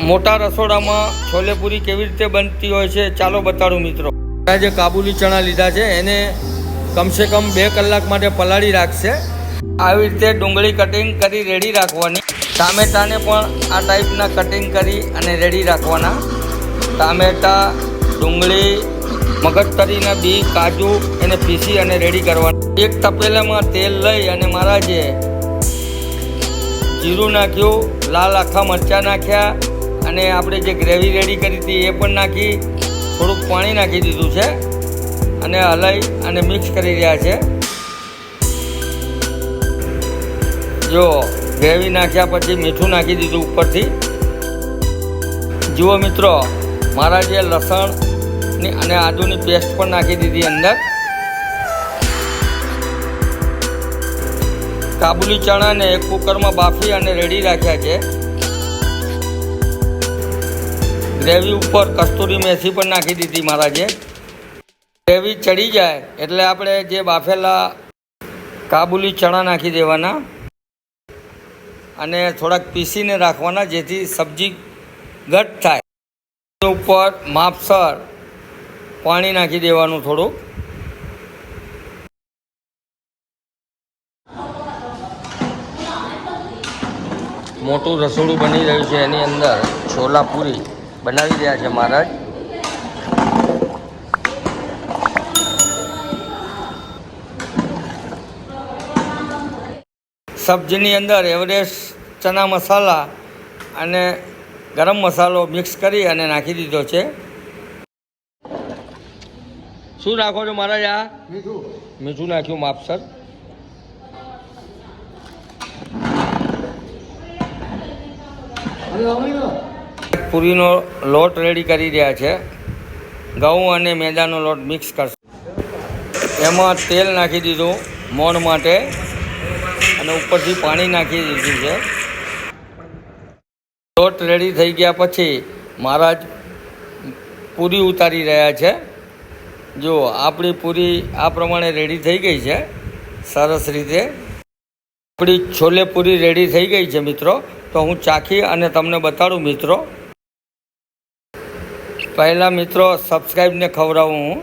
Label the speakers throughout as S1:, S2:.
S1: મોટા રસોડામાં છોલેપુરી કેવી રીતે બનતી હોય છે, ચાલો બતાડું મિત્રો. જે કાબુલી ચણા લીધા છે, એને કમસે કમ બે કલાક માટે પલાળી રાખશે. આવી રીતે ડુંગળી કટિંગ કરી રેડી રાખવાની. ટામેટાને પણ આ ટાઈપના કટિંગ કરી અને રેડી રાખવાના. ટામેટા, ડુંગળી, મગજતરીના બી, કાજુ એને પીસી અને રેડી કરવાના. એક તપેલામાં તેલ લઈ અને મારા જે જીરું નાખ્યું, લાલ આખા મરચાં નાખ્યા અને આપણે જે ગ્રેવી રેડી કરી હતી એ પણ નાખી. થોડુંક પાણી નાખી દીધું છે અને હલાઈ અને મિક્સ કરી રહ્યા છે. જો ગ્રેવી નાખ્યા પછી મીઠું નાખી દીધું ઉપરથી. જુઓ મિત્રો, મારા જે લસણની અને આદુની પેસ્ટ પણ નાખી દીધી અંદર. કાબુલી ચણાને કુકરમાં બાફી અને રેડી રાખ્યા છે. ગ્રેવી ઉપર કસ્તુરી મેથી પણ નાખી દીધી મારા જે ગ્રેવી ચડી જાય એટલે આપણે જે બાફેલા કાબુલી ચણા નાખી દેવાના અને થોડાક પીસીને રાખવાના જેથી સબ્જી ઘટ થાય. ઉપર માપસર પાણી નાખી દેવાનું થોડુંક. મોટું રસોડું બની રહ્યું છે એની અંદર. છોલા પૂરી બનાવી રહ્યા છે મહારાજ. સબ્જીની અંદર એવરેસ્ટ ચના મસાલા અને ગરમ મસાલો મિક્સ કરી અને નાખી દીધો છે. શું નાખો છો મહારાજ આ?
S2: મીઠું.
S1: મીઠું નાખ્યું માપસર પૂરીનો લોટ રેડી કરી રહ્યા છે. ઘઉં અને મેદાનો લોટ મિક્સ કરશે. એમાં તેલ નાખી દીધું મોણ માટે અને ઉપરથી પાણી નાખી દીધું છે. લોટ રેડી થઈ ગયા પછી મહારાજ પૂરી ઉતારી રહ્યા છે. જો આપણી પૂરી આ પ્રમાણે રેડી થઈ ગઈ છે. સરસ રીતે. આપણી છોલે પૂરી રેડી થઈ ગઈ છે મિત્રો. તો હું ચાખી અને તમને બતાડું મિત્રો. પહેલાં મિત્રો સબસ્ક્રાઈબને ખવડાવું હું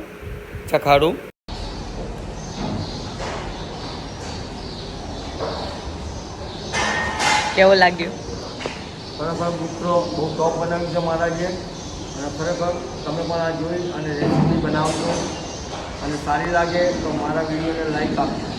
S1: ચખાડું.
S3: કેવું લાગ્યું?
S1: ખરેખર મિત્રો બહુ ટોપ બનાવ્યું છે મહારાજે. અને ખરેખર તમે પણ આ જોઈ અને રેસીપી બનાવજો અને સારી લાગે તો મારા વિડીયોને લાઈક આપજો.